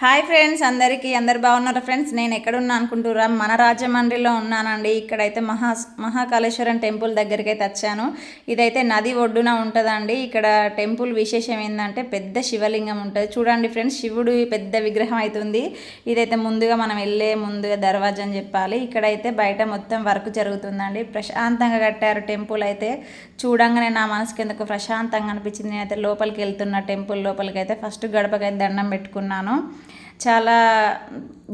Hi friends అందరికీ అందరు బాగున్నారు ఫ్రెండ్స్? నేను ఎక్కడున్నా అనుకుంటురా? మన రాజమండ్రిలో ఉన్నానండి. ఇక్కడైతే మహా మహాకాళేశ్వరం టెంపుల్ దగ్గరికి అయితే వచ్చాను. ఇదైతే నది ఒడ్డున ఉంటుందండి. ఇక్కడ టెంపుల్ విశేషం ఏంటంటే పెద్ద శివలింగం ఉంటుంది. చూడండి ఫ్రెండ్స్ శివుడు పెద్ద విగ్రహం అవుతుంది ఇదైతే ముందుగా మనం వెళ్ళే ముందుగా దర్వాజా అని చెప్పాలి. ఇక్కడైతే బయట మొత్తం వర్క్ జరుగుతుందండి. ప్రశాంతంగా కట్టారు టెంపుల్ అయితే. చూడంగానే నా మనసుకి ఎందుకు ప్రశాంతంగా అనిపించింది. నేనైతే లోపలికి వెళ్తున్న టెంపుల్ లోపలికి అయితే ఫస్ట్ గడపకైతే దండం పెట్టుకున్నాను. చాలా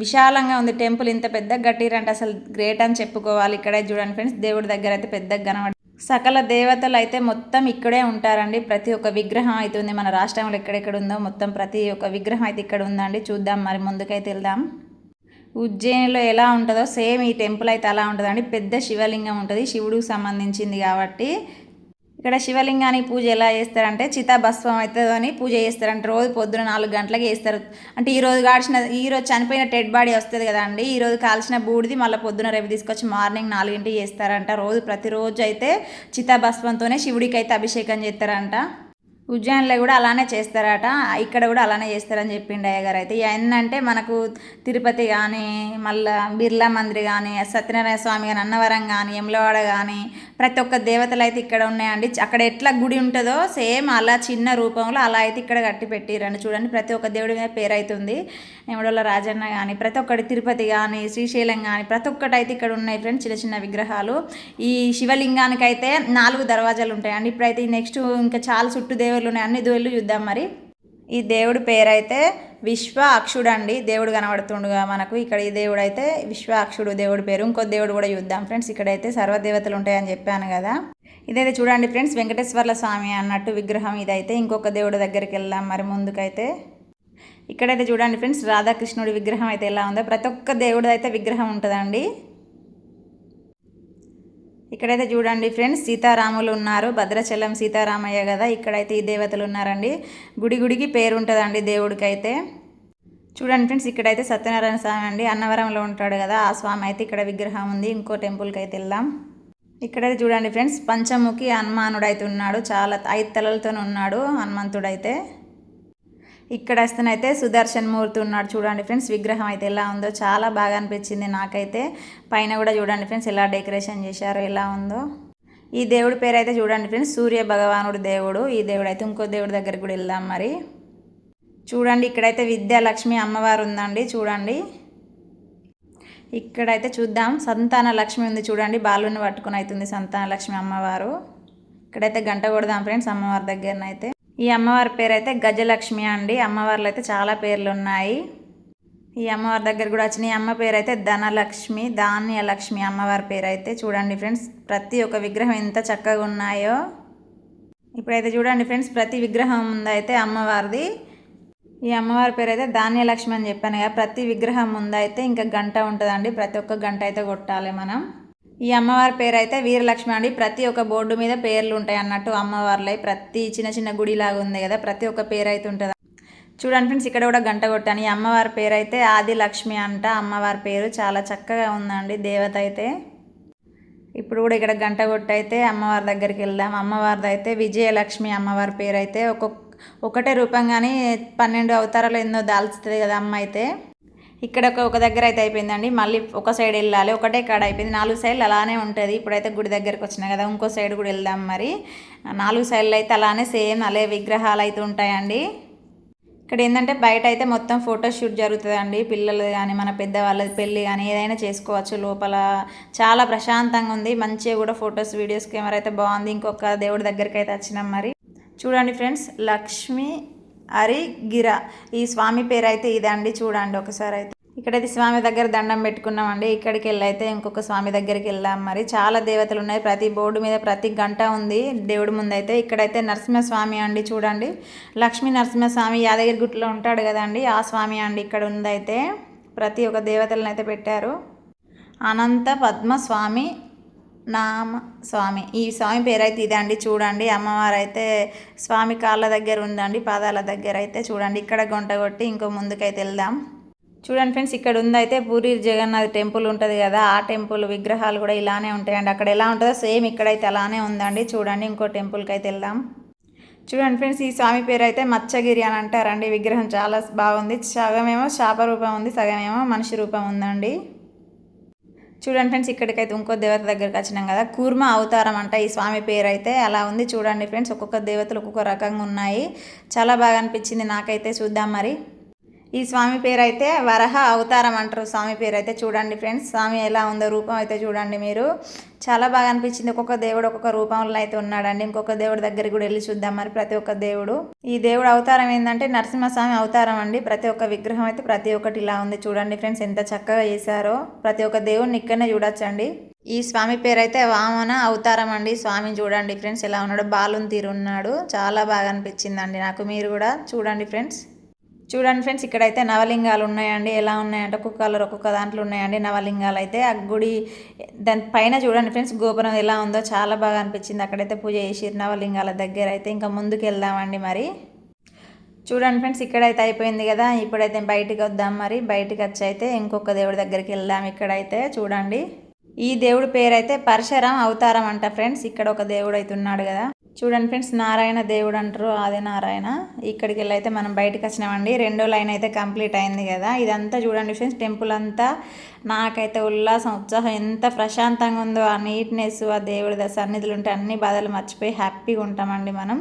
విశాలంగా ఉంది టెంపుల్. ఇంత పెద్ద కట్టిరంటే అసలు గ్రేట్ అని చెప్పుకోవాలి. ఇక్కడే చూడండి ఫ్రెండ్స్ దేవుడి దగ్గర అయితే పెద్దగా కనబడి సకల దేవతలు అయితే మొత్తం ఇక్కడే ఉంటారండి. ప్రతి ఒక్క విగ్రహం అయితే ఉంది. మన రాష్ట్రంలో ఎక్కడెక్కడ ఉందో మొత్తం ప్రతి ఒక్క విగ్రహం అయితే ఇక్కడ ఉందండి. చూద్దాం మరి ముందుకైతే వెళ్దాం. ఉజ్జయినిలో ఎలా ఉంటుందో సేమ్ ఈ టెంపుల్ అయితే అలా ఉంటుందండి. పెద్ద శివలింగం ఉంటుంది. శివుడికి సంబంధించింది కాబట్టి ఇక్కడ శివలింగానికి పూజ ఎలా చేస్తారంటే చితాభస్వం అవుతుందని పూజ చేస్తారంటే. రోజు పొద్దున నాలుగు గంటలకి వేస్తారు అంటే ఈరోజు కాల్చిన ఈరోజు చనిపోయిన డెడ్ బాడీ వస్తుంది కదండి ఈ రోజు కాల్చిన బూడిది మళ్ళీ పొద్దున రేపు తీసుకొచ్చి మార్నింగ్ నాలుగింటికి చేస్తారంట. రోజు ప్రతిరోజు అయితే చితాభస్వంతోనే శివుడికి అయితే అభిషేకం చేస్తారంట. ఉజ్జయిన్లో కూడా అలానే చేస్తారట. ఇక్కడ కూడా అలానే చేస్తారని చెప్పిండు అయ్యగారు అయితే. ఏంటంటే మనకు తిరుపతి కానీ మళ్ళా బిర్లా మందిర్ కానీ సత్యనారాయణ స్వామి కానీ అన్నవరం కానీ ఎమ్లవాడ కానీ ప్రతి ఒక్క దేవతలు అయితే ఇక్కడ ఉన్నాయండి. అక్కడ ఎట్లా గుడి ఉంటుందో సేమ్ అలా చిన్న రూపంలో అలా అయితే ఇక్కడ కట్టి పెట్టిరండి. చూడండి ప్రతి ఒక్క దేవుడి మీద పేరు అవుతుంది ఎమడోళ్ళ రాజన్న కానీ ప్రతి ఒక్కటి తిరుపతి కానీ శ్రీశైలం కానీ ప్రతి ఒక్కటి అయితే ఇక్కడ ఉన్నాయి ఫ్రెండ్స్ చిన్న చిన్న విగ్రహాలు. ఈ శివలింగానికి అయితే నాలుగు దర్వాజాలు ఉంటాయండి. ఇప్పుడైతే నెక్స్ట్ ఇంకా చాలా చుట్టూ దేవుళ్ళు ఉన్నాయి అన్ని దేవుళ్ళు చూద్దాం మరి. ఈ దేవుడి పేరు అయితే విశ్వ అక్షుడు అండి దేవుడు కనబడుతుండగా మనకు. ఇక్కడ ఈ దేవుడు అయితే విశ్వ అక్షుడు దేవుడి పేరు. ఇంకో దేవుడు కూడా చూద్దాం ఫ్రెండ్స్. ఇక్కడైతే సర్వదేవతలు ఉంటాయని చెప్పాను కదా. ఇదైతే చూడండి ఫ్రెండ్స్. వెంకటేశ్వర్ల స్వామి అన్నట్టు విగ్రహం ఇదైతే. ఇంకొక దేవుడి దగ్గరికి వెళ్దాం మరి ముందుకైతే. ఇక్కడైతే చూడండి ఫ్రెండ్స్. రాధాకృష్ణుడి విగ్రహం అయితే ఎలా ఉందో. ప్రతి ఒక్క దేవుడి అయితే విగ్రహం ఉంటుందండి. ఇక్కడైతే చూడండి ఫ్రెండ్స్ సీతారాములు ఉన్నారు. భద్రాచలం సీతారామయ్య కదా ఇక్కడైతే ఈ దేవతలు ఉన్నారండి. గుడి గుడికి పేరు ఉంటుందండి దేవుడికైతే. చూడండి ఫ్రెండ్స్ ఇక్కడైతే సత్యనారాయణ స్వామి అండి అన్నవరంలో ఉంటాడు కదా ఆ స్వామి అయితే ఇక్కడ విగ్రహం ఉంది. ఇంకో టెంపుల్కి అయితే వెళ్దాం. ఇక్కడైతే చూడండి ఫ్రెండ్స్ పంచముఖి హనుమానుడు అయితే ఉన్నాడు చాలా ఐదు తలలతో ఉన్నాడు హనుమంతుడైతే. ఇక్కడ వస్తేనైతే సుదర్శన్ మూర్తి ఉన్నాడు చూడండి ఫ్రెండ్స్. విగ్రహం అయితే ఎలా ఉందో చాలా బాగా అనిపించింది నాకైతే. పైన కూడా చూడండి ఫ్రెండ్స్ ఎలా డెకరేషన్ చేశారో ఎలా ఉందో. ఈ దేవుడి పేరు అయితే చూడండి ఫ్రెండ్స్ సూర్య భగవానుడు దేవుడు. ఈ దేవుడు అయితే ఇంకో దేవుడి దగ్గరికి కూడా వెళ్దాం మరి. చూడండి ఇక్కడైతే విద్యాలక్ష్మి అమ్మవారు ఉందండి చూడండి. ఇక్కడైతే చూద్దాం సంతాన లక్ష్మి ఉంది చూడండి బాలుని పట్టుకుని అవుతుంది సంతాన లక్ష్మి అమ్మవారు. ఇక్కడైతే గంట కొడదాం ఫ్రెండ్స్ అమ్మవారి దగ్గరనైతే. ఈ అమ్మవారి పేరు అయితే గజలక్ష్మి అండి. అమ్మవార్లు అయితే చాలా పేర్లు ఉన్నాయి ఈ అమ్మవారి దగ్గర కూడా వచ్చిన ఈ అమ్మ పేరు అయితే ధనలక్ష్మి ధాన్యలక్ష్మి అమ్మవారి పేరు అయితే చూడండి ఫ్రెండ్స్ ప్రతి ఒక్క విగ్రహం ఎంత చక్కగా ఉన్నాయో. ఇప్పుడైతే చూడండి ఫ్రెండ్స్ ప్రతి విగ్రహం ముందైతే అమ్మవారిది. ఈ అమ్మవారి పేరు అయితే ధాన్యలక్ష్మి అని చెప్పాను కదా ప్రతి విగ్రహం ముందైతే ఇంకా గంట ఉంటుందండి. ప్రతి ఒక్క గంట అయితే కొట్టాలి మనం. ఈ అమ్మవారి పేరు అయితే వీరలక్ష్మి అండి. ప్రతి ఒక్క బోర్డు మీద పేర్లు ఉంటాయి అన్నట్టు అమ్మవార్లై ప్రతి చిన్న చిన్న గుడిలాగా ఉంది కదా ప్రతి ఒక్క పేరు అయితే ఉంటుంది? చూడండి ఫ్రెండ్స్ ఇక్కడ కూడా గంట కొట్టాను. ఈ అమ్మవారి పేరు అయితే ఆది లక్ష్మి అంట. అమ్మవారి పేరు చాలా చక్కగా ఉందండి దేవత అయితే. ఇప్పుడు కూడా ఇక్కడ గంట కొట్టయితే అమ్మవారి దగ్గరికి వెళ్దాం. అమ్మవారిది అయితే విజయలక్ష్మి అమ్మవారి పేరు అయితే ఒక్కొక్క ఒకటే రూపం కానీ పన్నెండు అవతారాలు ఎన్నో దాల్చుతుంది కదా అమ్మ అయితే. ఇక్కడ ఒక దగ్గర అయితే అయిపోయిందండి. మళ్ళీ ఒక సైడ్ వెళ్ళాలి. ఒకటే కాడ అయిపోయింది. నాలుగు సైడ్లు అలానే ఉంటుంది. ఇప్పుడైతే గుడి దగ్గరికి వచ్చినా కదా ఇంకో సైడ్ కూడా వెళ్దాం మరి. నాలుగు సైడ్లు అయితే అలానే సేమ్ అలే విగ్రహాలు అయితే ఉంటాయండి. ఇక్కడ ఏంటంటే బయట అయితే మొత్తం ఫోటో షూట్ జరుగుతుందండి. పిల్లలు కానీ మన పెద్దవాళ్ళది పెళ్ళి కానీ ఏదైనా చేసుకోవచ్చు లోపల. చాలా ప్రశాంతంగా ఉంది. మంచిగా కూడా ఫొటోస్ వీడియోస్ కెమెరా అయితే బాగుంది. ఇంకొక దేవుడి దగ్గరికి అయితే వచ్చినాం మరి. చూడండి ఫ్రెండ్స్ లక్ష్మి హరి గిరా ఈ స్వామి పేరు అయితే ఇదండి. చూడండి ఒకసారి అయితే. ఇక్కడైతే స్వామి దగ్గర దండం పెట్టుకున్నామండి. ఇక్కడికి వెళ్ళైతే ఇంకొక స్వామి దగ్గరికి వెళ్ళాం మరి. చాలా దేవతలు ఉన్నాయి ప్రతి బోర్డు మీద ప్రతి గంట ఉంది దేవుడి ముందు అయితే ఇక్కడైతే నరసింహస్వామి అండి చూడండి. లక్ష్మీ నరసింహస్వామి యాదగిరి గుట్లో ఉంటాడు కదండి. ఆ స్వామి అండి ఇక్కడ ఉందైతే. ప్రతి ఒక్క దేవతలను అయితే పెట్టారు. అనంత పద్మస్వామి నామ స్వామి. ఈ స్వామి పేరైతే ఇదండి అండి. చూడండి. అమ్మవారు అయితే స్వామి కాళ్ళ దగ్గర ఉందండి. పాదాల దగ్గర అయితే చూడండి. ఇక్కడ గొంట కొట్టి ఇంకో ముందుకైతే వెళ్దాం. చూడండి ఫ్రెండ్స్ ఇక్కడ ఉందైతే పూరి జగన్నాథ్ టెంపుల్ ఉంటుంది కదా ఆ టెంపుల్ విగ్రహాలు కూడా ఇలానే ఉంటాయండి. అక్కడ ఎలా ఉంటుందో సేమ్ ఇక్కడైతే అలానే ఉందండి. చూడండి ఇంకో టెంపుల్కి అయితే వెళ్దాం. చూడండి ఫ్రెండ్స్ ఈ స్వామి పేరు అయితే మచ్చగిరి అని అంటారండి. విగ్రహం చాలా బాగుంది. సగమేమో శాప రూపం ఉంది సగమేమో మనిషి రూపం ఉందండి. చూడండి ఫ్రెండ్స్ ఇక్కడికైతే ఇంకో దేవత దగ్గరికి వచ్చినాం కదా కూర్మ అవతారం అంట. ఈ స్వామి పేరు అయితే అలా ఉంది. చూడండి ఫ్రెండ్స్ ఒక్కొక్క దేవతలు ఒక్కొక్క రకంగా ఉన్నాయి. చాలా బాగా అనిపించింది నాకైతే చూద్దాం మరి. ఈ స్వామి పేరు అయితే వరహ అవతారం అంటారు. స్వామి పేరు అయితే చూడండి ఫ్రెండ్స్. స్వామి ఎలా ఉందో రూపం అయితే చూడండి మీరు. చాలా బాగా అనిపించింది. ఒక్కొక్క దేవుడు ఒక్కొక్క రూపంలో అయితే ఉన్నాడండి. ఇంకొక దేవుడి దగ్గరికి కూడా వెళ్ళి చూద్దాం మరి ప్రతి ఒక్క దేవుడు. ఈ దేవుడు అవతారం ఏంటంటే నరసింహస్వామి అవతారం అండి. ప్రతి ఒక్క విగ్రహం అయితే ప్రతి ఒక్కటి ఇలా ఉంది. చూడండి ఫ్రెండ్స్ ఎంత చక్కగా చేశారో. ప్రతి ఒక్క దేవుడిని ఇక్కడనే చూడొచ్చండి. ఈ స్వామి పేరు అయితే వామన అవతారం అండి. స్వామి చూడండి ఫ్రెండ్స్ ఎలా ఉన్నాడు. బాలుని తీరున్నాడు. చాలా బాగా అనిపించిందండి నాకు. మీరు కూడా చూడండి ఫ్రెండ్స్. చూడండి ఫ్రెండ్స్ ఇక్కడైతే నవలింగాలు ఉన్నాయండి. ఎలా ఉన్నాయంటే ఒక్కొక్క కలర్ ఒక్కొక్క దాంట్లో ఉన్నాయండి నవలింగాలు అయితే ఆ గుడి దాని పైన చూడండి ఫ్రెండ్స్ గోపురం ఎలా ఉందో చాలా బాగా అనిపించింది. అక్కడైతే పూజ చేసిరు నవలింగాల దగ్గర అయితే. ఇంకా ముందుకు వెళ్దామండి మరి. చూడండి ఫ్రెండ్స్ ఇక్కడైతే అయిపోయింది కదా. ఇప్పుడైతే బయటికి వద్దాం మరి. బయటకు వచ్చి అయితే ఇంకొక దేవుడి దగ్గరికి వెళ్దాం ఇక్కడైతే. చూడండి. ఈ దేవుడి పేరైతే అయితే పరశురాం అవతారం అంట ఫ్రెండ్స్. ఇక్కడ ఒక దేవుడు అయితే ఉన్నాడు కదా. చూడండి ఫ్రెండ్స్ నారాయణ దేవుడు అంటారు అదే నారాయణ. ఇక్కడికి వెళ్ళి అయితే మనం బయటకు వచ్చినామండి. రెండో లైన్ అయితే కంప్లీట్ అయింది కదా. ఇదంతా చూడండి ఫ్రెండ్స్ టెంపుల్ అంతా. నాకైతే ఉల్లాసం ఉత్సాహం ఎంత ప్రశాంతంగా ఉందో ఆ నీట్నెస్ ఆ దేవుడి సన్నిధులు ఉంటే అన్ని బాధలు మర్చిపోయి హ్యాపీగా ఉంటామండి మనం.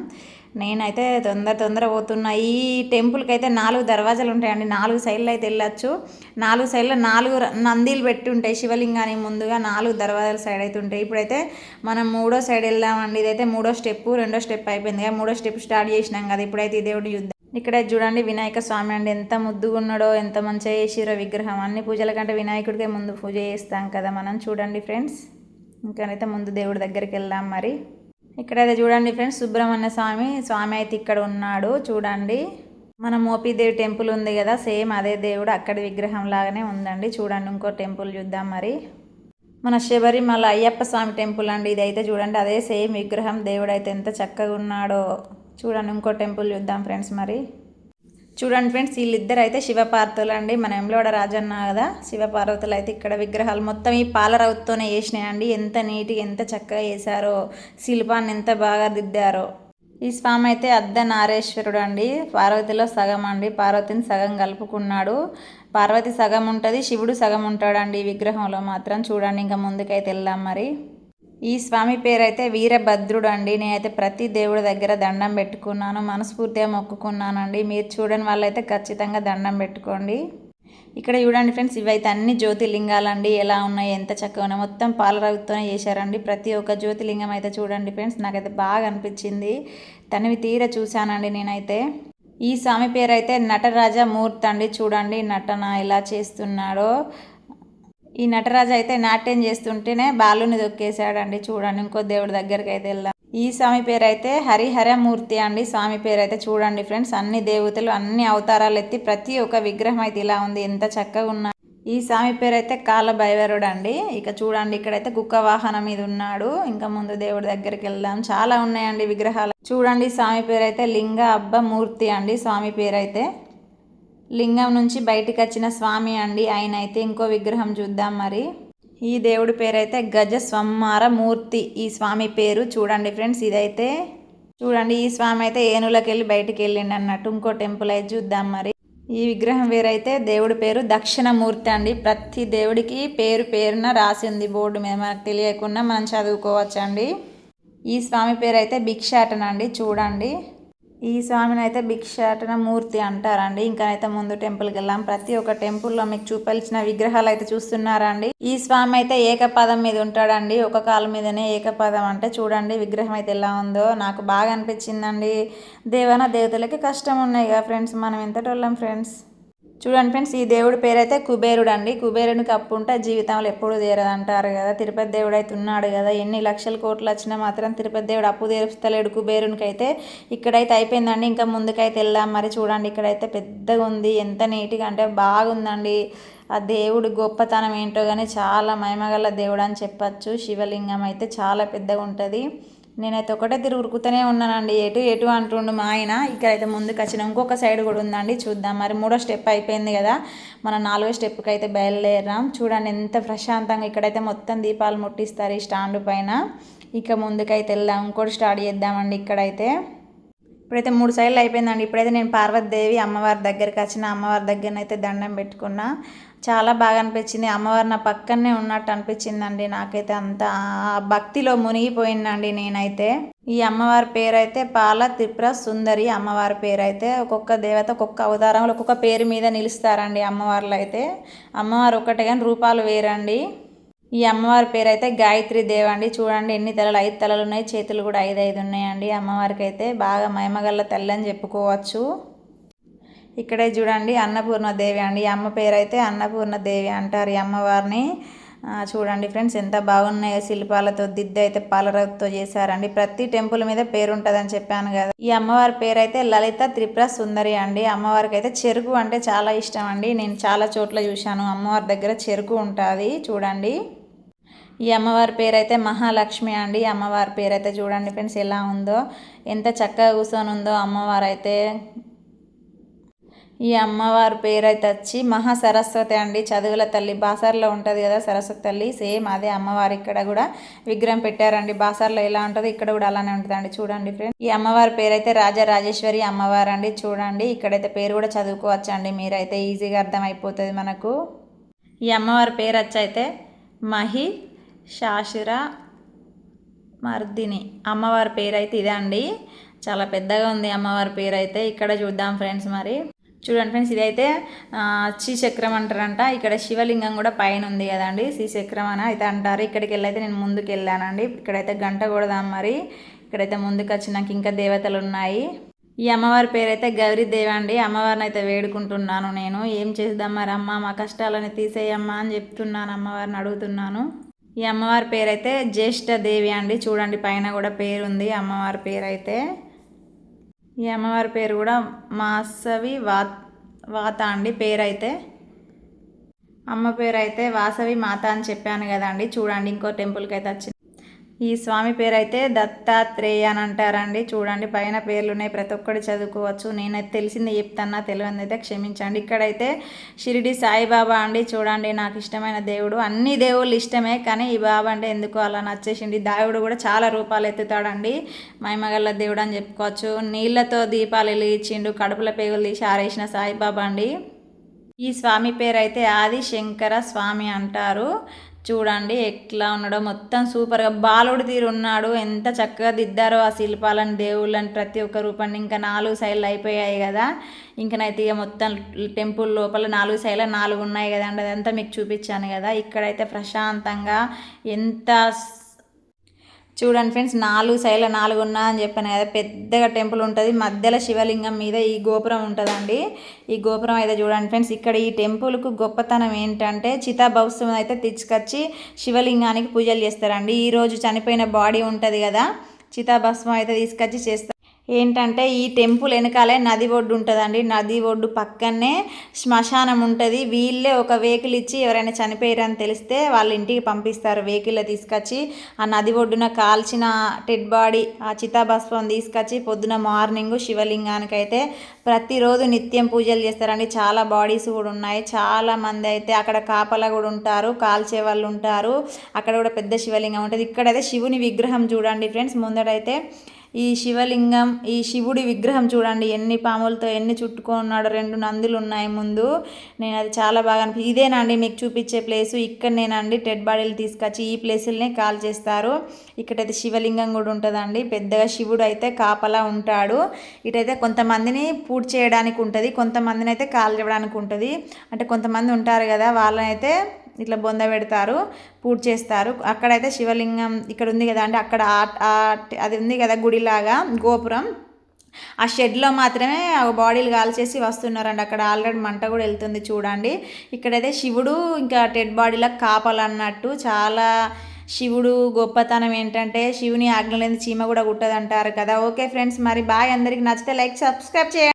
నేనైతే తొందర తొందర పోతున్నా. ఈ టెంపుల్కి అయితే నాలుగు దర్వాజాలు ఉంటాయండి. నాలుగు సైడ్లు అయితే వెళ్ళొచ్చు. నాలుగు సైడ్లో నాలుగు నందీలు పెట్టి ఉంటాయి. శివలింగానికి ముందుగా నాలుగు దర్వాజాల సైడ్ అయితే ఉంటాయి. ఇప్పుడైతే మనం మూడో సైడ్ వెళ్దామండి. ఇదైతే మూడో స్టెప్ రెండో స్టెప్ అయిపోయింది కదా. మూడో స్టెప్ స్టార్ట్ చేసినాం కదా. ఇప్పుడైతే ఈ దేవుడు యుద్ధం ఇక్కడ చూడండి వినాయక స్వామి అండి. ఎంత ముద్దుగా ఉన్నాడో ఎంత మంచిగా చేసిరో విగ్రహం. అన్ని పూజల కంటే వినాయకుడికే ముందు పూజ చేస్తాం కదా మనం. చూడండి ఫ్రెండ్స్. ఇంకనైతే ముందు దేవుడి దగ్గరికి వెళ్దాం మరి. ఇక్కడైతే చూడండి ఫ్రెండ్స్ సుబ్రహ్మణ్య స్వామి స్వామి అయితే ఇక్కడ ఉన్నాడు చూడండి. మన మోపిదేవి టెంపుల్ ఉంది కదా సేమ్ అదే దేవుడు అక్కడి విగ్రహం లాగానే ఉందండి. చూడండి ఇంకో టెంపుల్ చూద్దాం మరి. మన శబరిమల అయ్యప్ప స్వామి టెంపుల్ అండి ఇదైతే చూడండి అదే సేమ్ విగ్రహం దేవుడు అయితే ఎంత చక్కగా ఉన్నాడో. చూడండి ఇంకో టెంపుల్ చూద్దాం ఫ్రెండ్స్ మరి. చూడండి ఫ్రెండ్స్ వీళ్ళిద్దరు అయితే శివపార్వతులు అండి మన ఎంలోడ రాజన్న కదా శివపార్వతులు అయితే ఇక్కడ విగ్రహాలు మొత్తం ఈ పాలరవుతోనే వేసినాయండి ఎంత నీట్గా ఎంత చక్కగా వేశారో శిల్పాన్ని ఎంత బాగా దిద్దారో. ఈ స్వామి అయితే అద్ద నారేశ్వరుడు అండి పార్వతిలో సగం అండి. పార్వతిని సగం కలుపుకున్నాడు. పార్వతి సగం ఉంటుంది శివుడు సగం ఉంటాడండి ఈ విగ్రహంలో మాత్రం. చూడండి ఇంకా ముందుకైతే వెళ్దాం మరి. ఈ స్వామి పేరైతే వీరభద్రుడు అండి నేనైతే ప్రతి దేవుడి దగ్గర దండం పెట్టుకున్నాను. మనస్ఫూర్తిగా మొక్కుకున్నానండి. మీరు చూడని వాళ్ళైతే ఖచ్చితంగా దండం పెట్టుకోండి. ఇక్కడ చూడండి ఫ్రెండ్స్ ఇవైతే అన్ని జ్యోతిలింగాలండి ఎలా ఉన్నాయి ఎంత చక్కగా మొత్తం పాలరాగుతూనే చేశారండి. ప్రతి ఒక్క జ్యోతిలింగం అయితే చూడండి ఫ్రెండ్స్ నాకైతే బాగా అనిపించింది. తనవి తీర చూశానండి నేనైతే. ఈ స్వామి పేరు అయితే నటరాజ మూర్తి అండి చూడండి నటన ఎలా చేస్తున్నాడో. ఈ నటరాజు అయితే నాట్యం చేస్తుంటేనే బాలుని దొక్కేశాడండి. చూడండి ఇంకో దేవుడి దగ్గరికి అయితే వెళ్దాం. ఈ స్వామి పేరు అయితే హరిహరమూర్తి అండి. స్వామి పేరు అయితే చూడండి ఫ్రెండ్స్ అన్ని దేవతలు అన్ని అవతారాలు ఎత్తి ప్రతి ఒక్క విగ్రహం అయితే ఇలా ఉంది. ఎంత చక్కగా ఉన్నా. ఈ స్వామి పేరు అయితే కాలభైవరుడు అండి. ఇక చూడండి ఇక్కడైతే కుక్క వాహనం మీద ఉన్నాడు. ఇంకా ముందు దేవుడి దగ్గరికి వెళ్దాం. చాలా ఉన్నాయండి విగ్రహాలు. చూడండి స్వామి పేరు అయితే లింగ అబ్బ మూర్తి అండి. స్వామి పేరు అయితే లింగం నుంచి బయటికి వచ్చిన స్వామి అండి. ఆయన అయితే ఇంకో విగ్రహం చూద్దాం మరి. ఈ దేవుడి పేరు అయితే గజ స్వమ్మార మూర్తి. ఈ స్వామి పేరు చూడండి ఫ్రెండ్స్ ఇదైతే చూడండి ఈ స్వామి అయితే ఏనులకి వెళ్ళి బయటికి వెళ్ళిండి అన్నట్టు ఇంకో టెంపుల్ అయితే చూద్దాం మరి. ఈ విగ్రహం వేరైతే దేవుడి పేరు దక్షిణమూర్తి అండి. ప్రతి దేవుడికి పేరు పేరున రాసి ఉంది బోర్డు మీద మనకు తెలియకుండా మనం చదువుకోవచ్చు అండి ఈ స్వామి పేరు అయితే భిక్షాటనండి చూడండి. ఈ స్వామిని అయితే భిక్షాటన మూర్తి అంటారండి. ఇంకానైతే ముందు టెంపుల్కి వెళ్ళాం ప్రతి ఒక్క టెంపుల్లో మీకు చూపించిన విగ్రహాలు అయితే చూస్తున్నారండి. ఈ స్వామి అయితే ఏకపదం మీద ఉంటాడండి. ఒక కాలు మీదనే ఏకపదం అంటే చూడండి విగ్రహం అయితే ఎలా ఉందో. నాకు బాగా అనిపించిందండి. దేవన దేవతలకి కష్టం ఉన్నాయి కదా ఫ్రెండ్స్. మనం ఎంతటోళ్ళం ఫ్రెండ్స్? చూడండి ఫ్రెండ్స్ ఈ దేవుడి పేరు అయితే కుబేరుడు అండి కుబేరుని అప్పు ఉంటే జీవితంలో ఎప్పుడు తీరదంటారు కదా. తిరుపతి దేవుడు అయితే ఉన్నాడు కదా. ఎన్ని లక్షల కోట్లు వచ్చినా మాత్రం తిరుపతి దేవుడు అప్పు తీరుస్తలేడు కుబేరునికి అయితే ఇక్కడైతే అయిపోయిందండి. ఇంకా ముందుకైతే వెళ్దాం. మరి చూడండి ఇక్కడైతే పెద్దగా ఉంది. ఎంత నీట్గా అంటే బాగుందండి. ఆ దేవుడు గొప్పతనం ఏంటో కానీ చాలా మహిమగల దేవుడు అని చెప్పచ్చు. శివలింగం అయితే చాలా పెద్దగా ఉంటుంది. నేనైతే ఒకటే తిరుగుతూనే ఉరుకుతూనే ఉన్నానండి. ఎటు ఎటు అంటుండు మా ఆయన. ఇక్కడైతే ముందుకు వచ్చిన ఇంకొక సైడ్ కూడా ఉందండి. చూద్దాం. మరి మూడో స్టెప్ అయిపోయింది కదా. మన నాలుగో స్టెప్కి అయితే బయలుదేరాం. చూడండి ఎంత ప్రశాంతంగా ఇక్కడైతే మొత్తం దీపాలు ముట్టిస్తారు ఈ స్టాండ్ పైన. ఇక ముందుకైతే వెళ్దాం. ఇంకోటి స్టార్ట్ చేద్దామండి ఇక్కడైతే. ఇప్పుడైతే మూడు సార్లు అయిపోయిందండి. ఇప్పుడైతే నేను పార్వతీదేవి అమ్మవారి దగ్గరికి వచ్చిన అమ్మవారి దగ్గరనైతే దండం పెట్టుకున్నా. చాలా బాగా అనిపించింది. అమ్మవారు నా పక్కనే ఉన్నట్టు అనిపించిందండి. నాకైతే అంత భక్తిలో మునిగిపోయిందండి నేనైతే. ఈ అమ్మవారి పేరు అయితే పాల త్రిపుర సుందరి అమ్మవారి పేరు అయితే ఒక్కొక్క దేవత ఒక్కొక్క అవతారంలో ఒక్కొక్క పేరు మీద నిలుస్తారండి అమ్మవార్లు అయితే అమ్మవారు ఒక్కటే కానీ రూపాలు వేరండి. ఈ అమ్మవారి పేరు అయితే గాయత్రి దేవ అండి. చూడండి ఎన్ని తలలు ఐదు తలలు ఉన్నాయి చేతులు కూడా ఐదు ఐదు ఉన్నాయండి. అమ్మవారికి అయితే బాగా మహిమగల్ల తల్లి అని చెప్పుకోవచ్చు. ఇక్కడే చూడండి అన్నపూర్ణ దేవి అండి. ఈ అమ్మ పేరు అయితే అన్నపూర్ణ దేవి అంటారు ఈ అమ్మవారిని. చూడండి ఫ్రెండ్స్ ఎంత బాగున్నాయో శిల్పాలతో దిద్ద అయితే పాలరతో చేశారండి. ప్రతి టెంపుల్ మీద పేరు ఉంటుందని చెప్పాను కదా. ఈ అమ్మవారి పేరు అయితే లలిత త్రిపుర సుందరి అండి. అమ్మవారికి అయితే చెరుకు అంటే చాలా ఇష్టం అండి. నేను చాలా చోట్ల చూశాను. అమ్మవారి దగ్గర చెరుకు ఉంటుంది. చూడండి. ఈ అమ్మవారి పేరు అయితే మహాలక్ష్మి అండి. అమ్మవారి పేరు అయితే చూడండి ఫ్రెండ్స్ ఎలా ఉందో. ఎంత చక్కగా కూర్చొని ఉందో అమ్మవారు అయితే ఈ అమ్మవారి పేరు అయితే వచ్చి మహా సరస్వతి అండి. చదువుల తల్లి బాసార్లో ఉంటుంది కదా సరస్వతి తల్లి. సేమ్ అదే అమ్మవారి ఇక్కడ కూడా విగ్రహం పెట్టారండి. బాసార్లో ఎలా ఉంటుంది ఇక్కడ కూడా అలానే ఉంటుందండి. చూడండి ఫ్రెండ్ ఈ అమ్మవారి పేరు అయితే రాజరాజేశ్వరి అమ్మవారు అండి. చూడండి ఇక్కడైతే పేరు కూడా చదువుకోవచ్చు అండి మీరైతే ఈజీగా అర్థమైపోతుంది మనకు. ఈ అమ్మవారి పేరు వచ్చి అయితే మహి శాషుర మర్దిని. అమ్మవారి పేరు అయితే ఇదే అండి. చాలా పెద్దగా ఉంది అమ్మవారి పేరు అయితే ఇక్కడ చూద్దాం ఫ్రెండ్స్ మరి. చూడండి ఫ్రెండ్స్ ఇదైతే శ్రీచక్రం అంటారంట. ఇక్కడ శివలింగం కూడా పైన ఉంది కదండి శ్రీచక్రం అని అయితే అంటారు. ఇక్కడికి వెళ్ళైతే నేను ముందుకు వెళ్ళానండి. ఇక్కడైతే గంట కొడదాం మరి. ఇక్కడైతే ముందుకు వచ్చినాక ఇంకా దేవతలు ఉన్నాయి. ఈ అమ్మవారి పేరైతే గౌరీదేవి అండి. అమ్మవారిని అయితే వేడుకుంటున్నాను నేను. ఏం చేద్దాం మరి? అమ్మ మా కష్టాలని తీసేయమ్మా అని చెప్తున్నాను అమ్మవారిని అడుగుతున్నాను. ఈ అమ్మవారి పేరైతే జ్యేష్ఠ దేవి అండి. చూడండి పైన కూడా పేరు ఉంది అమ్మవారి పేరు అయితే ఈ అమ్మవారి పేరు కూడా మాసవి వాత్ వాత అండి పేరైతే. అమ్మ పేరు అయితే వాసవి మాత అని చెప్పాను కదండి. చూడండి ఇంకో టెంపుల్కి అయితే వచ్చింది. ఈ స్వామి పేరు అయితే దత్తాత్రేయ అని అంటారండి. చూడండి పైన పేర్లు ఉన్నాయి ప్రతి ఒక్కటి చదువుకోవచ్చు. నేనైతే తెలిసింది చెప్తానా తెలియని అయితే క్షమించండి. ఇక్కడైతే షిరిడి సాయిబాబా అండి. చూడండి నాకు ఇష్టమైన దేవుడు. అన్ని దేవుళ్ళు ఇష్టమే కానీ ఈ బాబా అంటే ఎందుకు అలా నచ్చేసింది. దేవుడు కూడా చాలా రూపాలు ఎత్తుతాడండి. మైమగల్ల దేవుడు అని చెప్పుకోవచ్చు. నీళ్ళతో దీపాలు వెలిగించిండు కడుపుల పేగులు తీసి ఆరేసిన సాయిబాబా అండి. ఈ స్వామి పేరైతే ఆది శంకర స్వామి అంటారు. చూడండి ఎట్లా ఉన్నాడో. మొత్తం సూపర్గా బాలుడు తీరు ఉన్నాడు. ఎంత చక్కగా దిద్దారో ఆ శిల్పాలను దేవుళ్ళని ప్రతి ఒక్క రూపాన్ని. ఇంకా నాలుగు శైలు అయిపోయాయి కదా. ఇంకనైతే ఇక మొత్తం టెంపుల్ లోపల నాలుగు శైలు నాలుగు ఉన్నాయి కదండి అదంతా మీకు చూపించాను కదా. ఇక్కడైతే ప్రశాంతంగా ఎంత చూడండి ఫ్రెండ్స్ నాలుగు సైడ్ల నాలుగు ఉన్నా అని చెప్పాను కదా పెద్దగా టెంపుల్ ఉంటుంది. మధ్యలో శివలింగం మీద ఈ గోపురం ఉంటుందండి. ఈ గోపురం అయితే చూడండి ఫ్రెండ్స్ ఇక్కడ ఈ టెంపుల్కు గొప్పతనం ఏంటంటే చితాభౌస్తం అయితే తెచ్చుకొచ్చి శివలింగానికి పూజలు చేస్తారండి. ఈరోజు చనిపోయిన బాడీ ఉంటుంది కదా చితాభస్మం అయితే తీసుకొచ్చి చేస్తారు. ఏంటంటే ఈ టెంపుల్ వెనకాలే నది ఒడ్డు ఉంటుందండి. నది ఒడ్డు పక్కనే శ్మశానం ఉంటుంది. వీళ్ళే ఒక వెహికల్ ఇచ్చి ఎవరైనా చనిపోయారని తెలిస్తే వాళ్ళ ఇంటికి పంపిస్తారు. వెహికల్ తీసుకొచ్చి ఆ నది ఒడ్డున కాల్చిన టెడ్ బాడీ ఆ చితాభస్వం తీసుకొచ్చి పొద్దున మార్నింగ్ శివలింగానికి అయితే ప్రతిరోజు నిత్యం పూజలు చేస్తారండి. చాలా బాడీస్ కూడా ఉన్నాయి. చాలా మంది అయితే అక్కడ కాపలా కూడా ఉంటారు కాల్చే వాళ్ళు ఉంటారు. అక్కడ కూడా పెద్ద శివలింగం ఉంటుంది. ఇక్కడైతే శివుని విగ్రహం చూడండి ఫ్రెండ్స్. ముందడైతే ఈ శివలింగం ఈ శివుడి విగ్రహం చూడండి. ఎన్ని పాములతో ఎన్ని చుట్టుకున్నాడు రెండు నందులు ఉన్నాయి ముందు. నేను అది చాలా బాగా అనిపి ఇదేనండి మీకు చూపించే ప్లేసు. ఇక్కడ నేనండి టెడ్ బాడీలు తీసుకొచ్చి ఈ ప్లేసులనే కాల్ చేస్తారు. ఇక్కడైతే శివలింగం కూడా ఉంటుందండి. పెద్దగా శివుడు అయితే కాపలా ఉంటాడు. ఇటైతే కొంతమందిని పూర్తి చేయడానికి ఉంటుంది. కొంతమందిని అయితే కాల్ చేయడానికి ఉంటుంది. అంటే కొంతమంది ఉంటారు కదా వాళ్ళనైతే ఇట్లా బొంద పెడతారు పూజ చేస్తారు. అక్కడైతే శివలింగం ఇక్కడ ఉంది కదా అంటే అక్కడ అది ఉంది కదా గుడిలాగా గోపురం. ఆ షెడ్లో మాత్రమే బాడీలు కాల్చేసి వస్తున్నారండి. అక్కడ ఆల్రెడీ మంట కూడా వెళ్తుంది చూడండి. ఇక్కడైతే శివుడు ఇంకా డెడ్ బాడీలా కాపాలన్నట్టు చాలా శివుడు గొప్పతనం ఏంటంటే శివుని ఆజ్ఞలేని చీమ కూడా కుట్టదంటారు కదా. ఓకే ఫ్రెండ్స్ మరి బాయ్. అందరికి నచ్చితే లైక్ సబ్స్క్రైబ్ చేయండి.